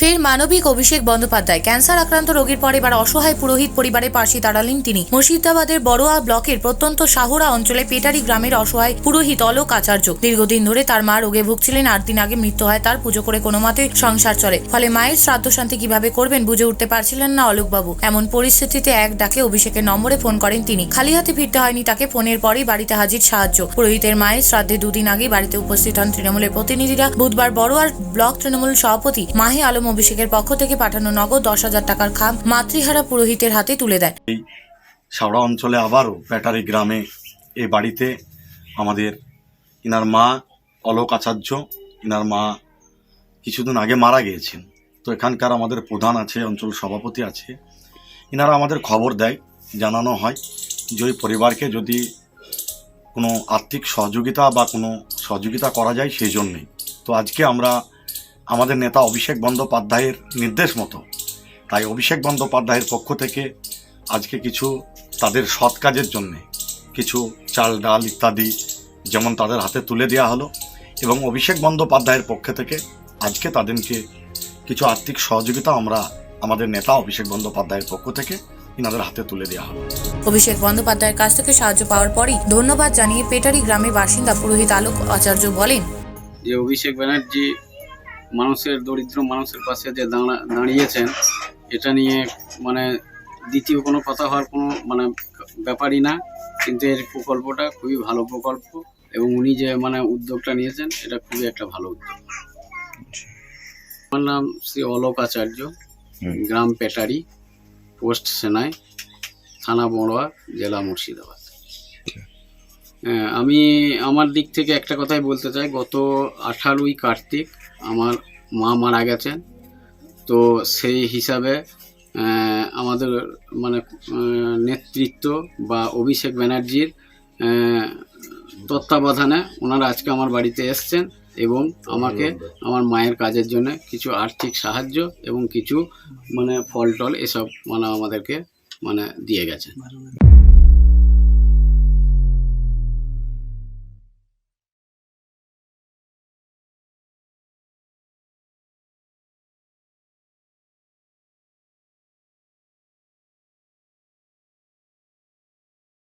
ফের মানবিক অভিষেক বন্দ্যোপাধ্যায়। ক্যান্সার আক্রান্ত রোগীর পর এবার অসহায় পুরোহিত পরিবারের পাশে দাঁড়ালেন তিনি। মুর্শিদাবাদের বড়োয়া ব্লকের প্রত্যন্ত শাহুরা অঞ্চলে পেটারি গ্রামের অসহায় পুরোহিত অলোক আচার্য। দীর্ঘদিন ধরে তার মা রোগে ভুগছিলেন, আট দিন আগে মৃত্যু হয়, তার পুজো করে কোনো মতে সংসার চলে। ফলে মায়ের শ্রাদ্ধ শান্তি কীভাবে করবেন বুঝে উঠতে পারছিলেন না অলোকবাবু। এমন পরিস্থিতিতে এক ডাকে অভিষেকের নম্বরে ফোন করেন তিনি। খালি হাতে ফিরতে হয়নি তাকে, ফোনের পরেই বাড়িতে হাজির সাহায্য। পুরোহিতের মায়ের শ্রাদ্ধে দুদিন আগে বাড়িতে উপস্থিত হন তৃণমূলের প্রতিনিধিরা। বুধবার বড়োয়ার ব্লক তৃণমূল সভাপতি মাহে আলম অভিষেকের পক্ষ থেকে পাঠানো নগদ দশ হাজার টাকার খাম মাতৃহারা পুরোহিতের হাতে তুলে দেয়। এই সাউড়া অঞ্চলে আবারও ব্যাটারি গ্রামে এই বাড়িতে আমাদের ইনার মা অলোক আচার্য, ইনার মা কিছুদিন আগে মারা গিয়েছেন। তো এখানকার আমাদের প্রধান আছে, অঞ্চল সভাপতি আছে। ইনারা আমাদের খবর দেয়, জানানো হয় যে ওই পরিবারকে যদি কোনো আর্থিক সহযোগিতা বা কোনো সহযোগিতা করা যায় সেই জন্যেই তো আজকে আমরা আমাদের নেতা অভিষেক বন্দ্যোপাধ্যায়ের নির্দেশ মতো। তাই অভিষেক বন্দ্যোপাধ্যায়ের পক্ষ থেকে আজকে কিছু তাদের সৎ কাজের জন্যে কিছু চাল ডাল ইত্যাদি যেমন তাদের হাতে তুলে দেওয়া হলো এবং অভিষেক বন্দ্যোপাধ্যায়ের পক্ষ থেকে আজকে তাদেরকে কিছু আর্থিক সহযোগিতা আমরা আমাদের নেতা অভিষেক বন্দ্যোপাধ্যায়ের পক্ষ থেকে ইনাদের হাতে তুলে দেওয়া হলো। অভিষেক বন্দ্যোপাধ্যায়ের কাছ থেকে সাহায্য পাওয়ার পরই ধন্যবাদ জানিয়ে পেটারি গ্রামের বাসিন্দা পুরোহিত আলোক আচার্য বলেন। যে অভিষেক ব্যানার্জি মানুষের দরিদ্র মানুষের পাশে যে দাঁড়া দাঁড়িয়েছেন এটা নিয়ে মানে দ্বিতীয় কোনো কথা হওয়ার কোনো মানে ব্যাপারই না। কিন্তু এর প্রকল্পটা খুবই ভালো প্রকল্প এবং উনি যে মানে উদ্যোগটা নিয়েছেন এটা খুবই একটা ভালো উদ্যোগ। আমার নাম শ্রী অলোক আচার্য গ্রাম পেটারি পোস্ট সেনাই থানা বড়োয়া জেলা মুর্শিদাবাদ। আমি আমার দিক থেকে একটা কথাই বলতে চাই। গত আঠারোই কার্তিক আমার মা মারা গেছেন। তো সেই হিসাবে আমাদের মানে নেতৃত্ব বা অভিষেক ব্যানার্জির তত্ত্বাবধানে ওনারা আজকে আমার বাড়িতে এসছেন এবং আমাকে আমার মায়ের কাজের জন্য কিছু আর্থিক সাহায্য এবং কিছু মানে ফল টল এসব মানে আমাদেরকে মানে দিয়ে গেছেন।